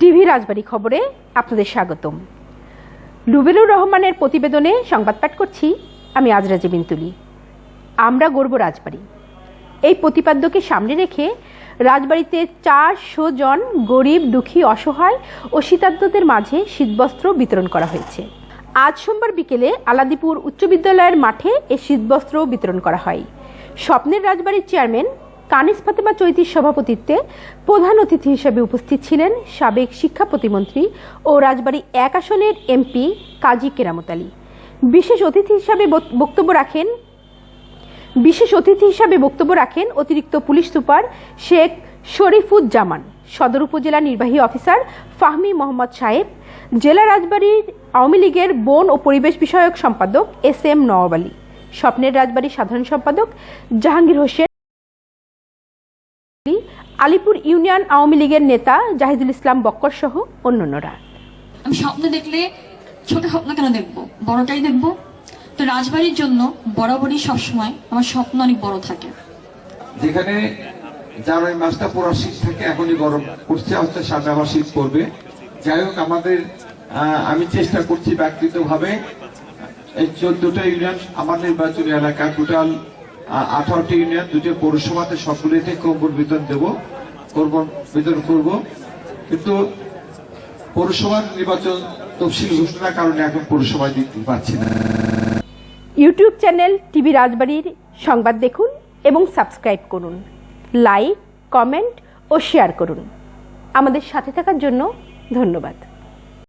TV রাজবাড়ি খবরে আপনাদের স্বাগতম। রুবেলুর রহমানের প্রতিবেদনে সংবাদ পাঠ করছি আমি আজরাজি বিনতুলি আমরা গর্ব রাজবাড়ি। এই প্রতিপাদ্যকে সামনে রেখে রাজবাড়িতে চারশো জন গরিব, দুঃখী, অসহায় ও শীতার্তদের মাঝে শীতবস্ত্র বিতরণ করা হয়েছে। আজ সোমবার বিকেলে আলাদিপুর উচ্চ বিদ্যালয়ের মাঠে এই শীতবস্ত্র বিতরণ করা হয়। স্বপ্নের রাজবাড়ির চেয়ারম্যান কানিস ফাতেমা চৈতির সভাপতিত্বে প্রধান অতিথি হিসেবে উপস্থিত ছিলেন সাবেক শিক্ষা প্রতিমন্ত্রী ও রাজবাড়ী এক আসনের এমপি কাজী কেরামত আলী। বিশেষ অতিথি হিসাবে বক- বক্তব্য রাখেন, বিশেষ অতিথি হিসাবে বক্তব্য রাখেন অতিরিক্ত পুলিশ সুপার শেখ শরীফুজ্জামান, সদর উপজেলা নির্বাহী অফিসার ফাহমি মোহাম্মদ সাহেব, জেলা রাজবাড়ির আওয়ামী লীগের বন ও পরিবেশ বিষয়ক সম্পাদক এস এম নওয়াব আলী, স্বপ্নের রাজবাড়ির সাধারণ সম্পাদক জাহাঙ্গীর হোসেন আলিপুর ইউনিয়ন আওয়ামী লীগের নেতা জাহিদুল ইসলাম বক্কর সহ অন্যান্যরা। আমি স্বপ্ন দেখলে ছোট স্বপ্ন কেন দেখব? বড়টাই দেখব। তো রাজবাড়ির জন্য বরাবরই সবসময় আমার স্বপ্ন অনেক বড় থাকে। যেখানে জানুয়ারি মাসটা পুরো শীত থাকে এখনই গরম পড়ছে হয়তো সামনে আবার শীত পড়বে। যাই হোক আমাদের আমি চেষ্টা করছি ব্যক্তিগতভাবে। এই চোদ্দটা ইউনিয়ন আমার নির্বাচনী এলাকা টোটাল আঠারোটি ইউনিয়ন, দুটো পৌরসভাতে সকলেতে কম্বল বিতরণ দেব কম্বল বিতরণ করব। কিন্তু পৌরসভার নির্বাচন তফসিল ঘোষণার কারণে এখন পৌরসভায় দিতে পারছি না। ইউটিউব চ্যানেল টিভি রাজবাড়ির সংবাদ দেখুন এবং সাবস্ক্রাইব করুন। লাইক, কমেন্ট ও শেয়ার করুন। আমাদের সাথে থাকার জন্য ধন্যবাদ।